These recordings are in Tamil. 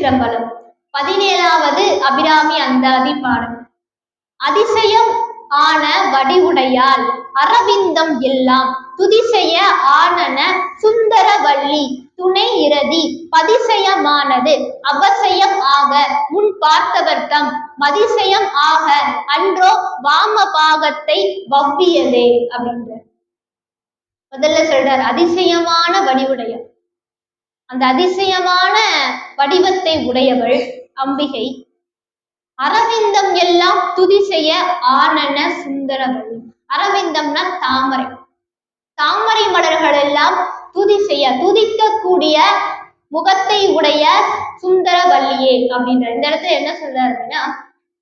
பிரபலம் பதினேழாவது அபிராமி அந்தாதி பாடல். அதிசயம் ஆன வடிவுடையால் அரவிந்தம் எல்லாம் துதிசெய ஆனன சுந்தரவல்லி துணை இறதி பதிசயமானது அவசயம் ஆக முன் பார்த்தவர்த்தம் மதிசயம் ஆக அன்றோ வாம பாகத்தை வவ்வியதே அப்படின்ற முதல்ல சொல்றார் அதிசயமான வடிவுடையவர் அந்த அதிசயமான வடிவத்தை உடையவள் அம்பிகை. அரவிந்தம் எல்லாம் துதி செய்ய ஆனன சுந்தரவள்ளி அரவிந்தம்னா தாமரை. தாமரை மலர்கள் எல்லாம் துதி செய்ய துதிக்கக்கூடிய முகத்தை உடைய சுந்தரவல்லியே அப்படின்ற. இந்த இடத்துல என்ன சொல்றாரு அப்படின்னா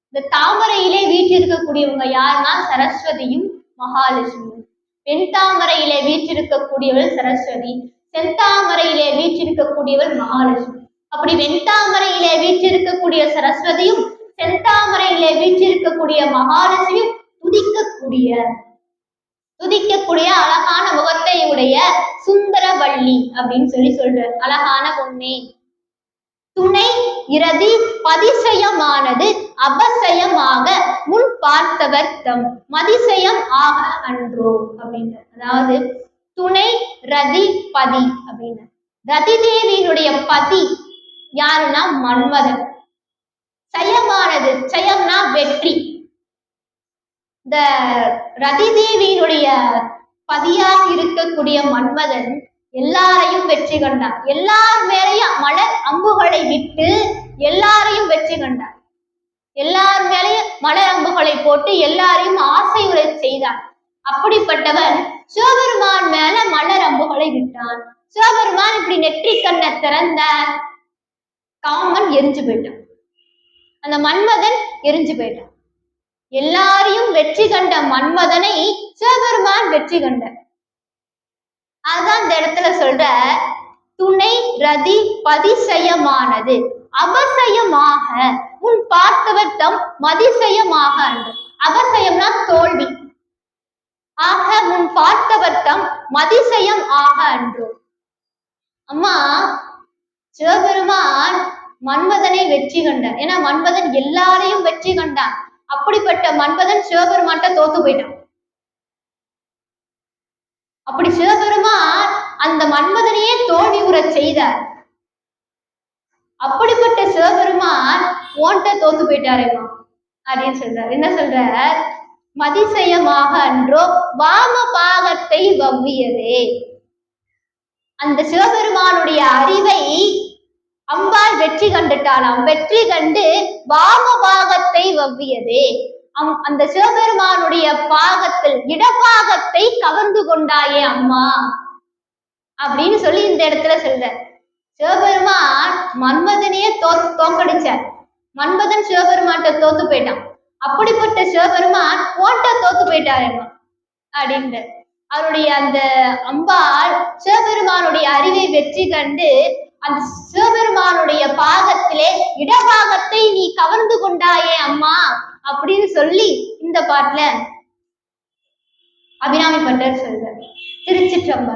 இந்த தாமரையிலே வீற்றிருக்கக்கூடியவங்க யாருன்னா சரஸ்வதியும் மகாலட்சுமியும். பெண் தாமரையிலே வீற்றிருக்கக்கூடியவள் சரஸ்வதி. செந்தாமரையிலே வீற்றிருக்கக்கூடியவள் மகாலட்சுமி. அப்படி வெண்தாமரையிலே வீற்றிருக்கக்கூடிய சரஸ்வதியும் செந்தாமரையிலே வீற்றிருக்கக்கூடிய மகாலட்சுமியும் துதிக்கக்கூடிய துதிக்கக்கூடிய அழகான முகத்தை உடைய சுந்தரவள்ளி அப்படின்னு சொல்லி சொல்ற அழகான பொண்ணே. துணை இரதி பதிசயமானது அபசயமாக முன் பார்த்தவர் தம் மதிசயம் ஆக அன்றோ அப்படின்ற அதாவது துணை ரதி பதி அப்படின்னு. ரதி தேவியினுடைய பதி யாருன்னா மன்மதன். சயமானது சயம்னா வெற்றி. இந்த ரதி தேவியினுடைய பதியாக இருக்கக்கூடிய மன்மதன் எல்லாரையும் வெற்றி கண்டான். எல்லார் மேலையும் மலர் அம்புகளை விட்டு எல்லாரையும் வெற்றி கண்டான். எல்லார் மேலையும் மலர் அம்புகளை போட்டு எல்லாரையும் ஆசை உரை செய்தான். அப்படிப்பட்டவன் சிவபெருமான் மேல மலர் அம்புகளை விட்டான். சிவபெருமான் இப்படி நெற்றி கண்ணை திறந்த காமன் எரிஞ்சு போயிட்டான். அந்த மன்மதன் எரிஞ்சு போயிட்டான். எல்லாரையும் வெற்றி கண்ட மன்மதனை சிவபெருமான் வெற்றி கண்டார். அதான் இந்த இடத்துல சொல்ற துணை ரதி பதிசயமானது. அபசயமாக உன் பார்த்தவர் தம் மதிசயமாக அன்று. அபசயம்னா தோல்வி. ஆக முன் பார்த்தவர் தம் மதிசயம் ஆக அன்றோ. அம்மா சிவபெருமான் மன்மதனை வெற்றி கண்டான் ஏன்னா மன்மதன் எல்லாரையும் வெற்றி கண்டான். அப்படிப்பட்ட மன்மதன் சிவபெருமான்கிட்ட தோத்து போயிட்டான். அப்படி சிவபெருமான் அந்த மன்மதனையே தோல்வி உறச் செய்தார். அப்படிப்பட்ட சிவபெருமான் ஓன்ட்ட தோத்து போயிட்டாரேம்மா. அப்படின்னு சொல்றார். என்ன சொல்றார்? மதிசயமாக அன்றோ வாம பாகத்தை வவ்வியதே. அந்த சிவபெருமானுடைய அறிவை அம்பாள் வெற்றி கண்டுட்டாளாம். வெற்றி கண்டு வாம பாகத்தை வவ்வியதே. அம் அந்த சிவபெருமானுடைய பாகத்தில் இடப்பாகத்தை கவர்ந்து கொண்டாயே அம்மா அப்படின்னு சொல்லி இந்த இடத்துல சொல்ற சிவபெருமான் மன்மதனையே தோ தோக்கடிச்சார் மன்மதன் சிவபெருமான்கிட்ட தோத்து போயிட்டான். அப்படிப்பட்ட சிவபெருமான் ஓட்ட தோத்து போயிட்டாருமா அப்படின்னு அவருடைய அந்த அம்பாள் சிவபெருமானுடைய அறிவை வெற்றி கண்டு அந்த சிவபெருமானுடைய பாகத்திலே இடபாகத்தை நீ கவர்ந்து கொண்டாயே அம்மா அப்படின்னு சொல்லி இந்த பாட்டுல அபிராமி பண்டர் சொல்ற திருச்சிற்றம்பலம்.